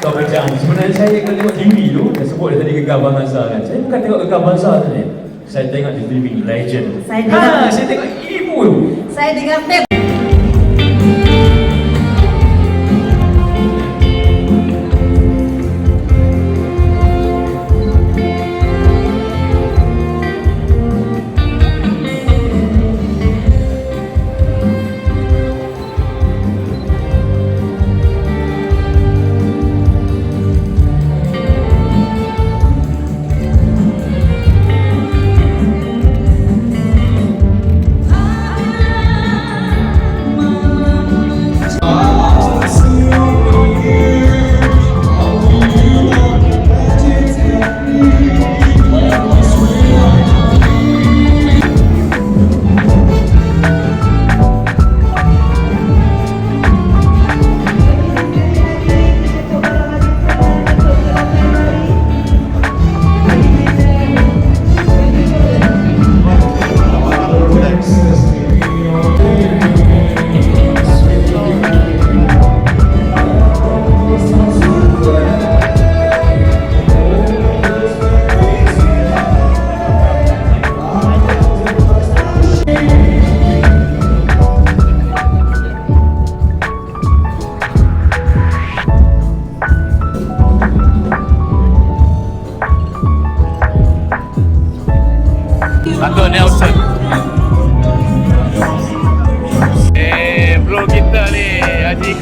Saya, saya kalau tengok TV tu, dah sebut dah tadi Gegar Bahasa kan. Saya bukan tengok Gegar Bahasa tu ni. Saya tengok di TV Legend. Saya ha, saya tengok ibu tu. Saya dengar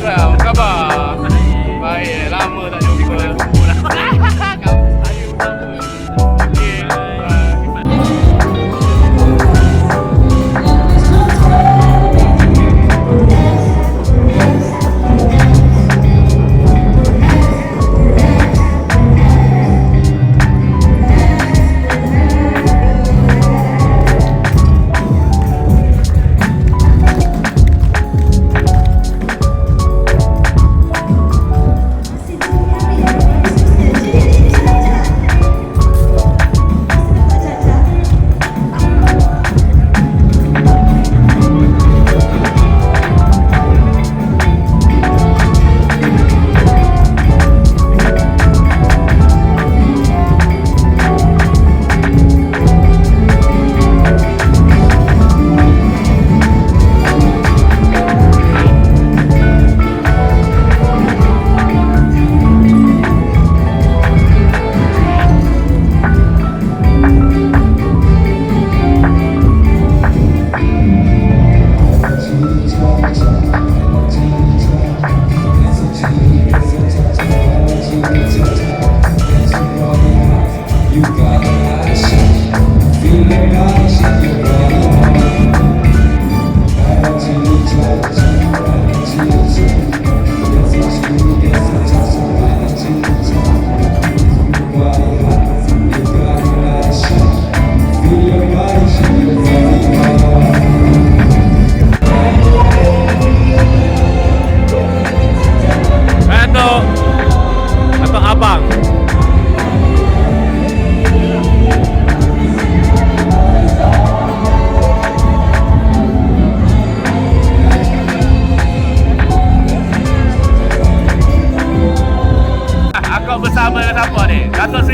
Come on. cá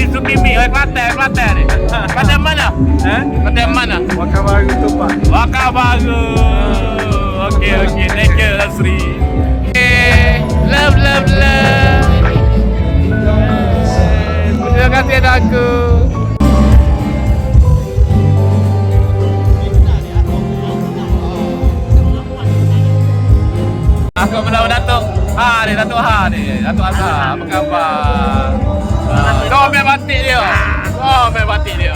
Dato' Sri Sukimi, orang Kelantan, Kelantan ni. Kelantan mana? Eh? Kelantan mana? Wakar baru tumpah. Wakar baru. Okey, okey. Thank you, Sri. Okay. Love, love, love. Terima kasih anak aku. Aku bersama Datuk Ha ni, Datuk Ha ni. Datuk Azhar. Apa khabar? Ah, Kau main batik dia. Kau main batik dia.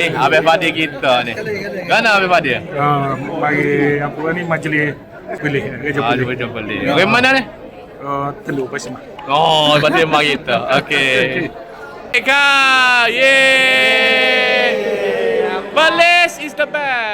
Eh, Abang Fadil kita ni. Mana Abang Fadil? Uh, bagi apa ni majlis boleh kerja Ah, boleh. macam beli. Dari mana ni? Uh, telur Pasimak. Oh, berarti mak kita. Okey. Eka, yeay. Balis is the best.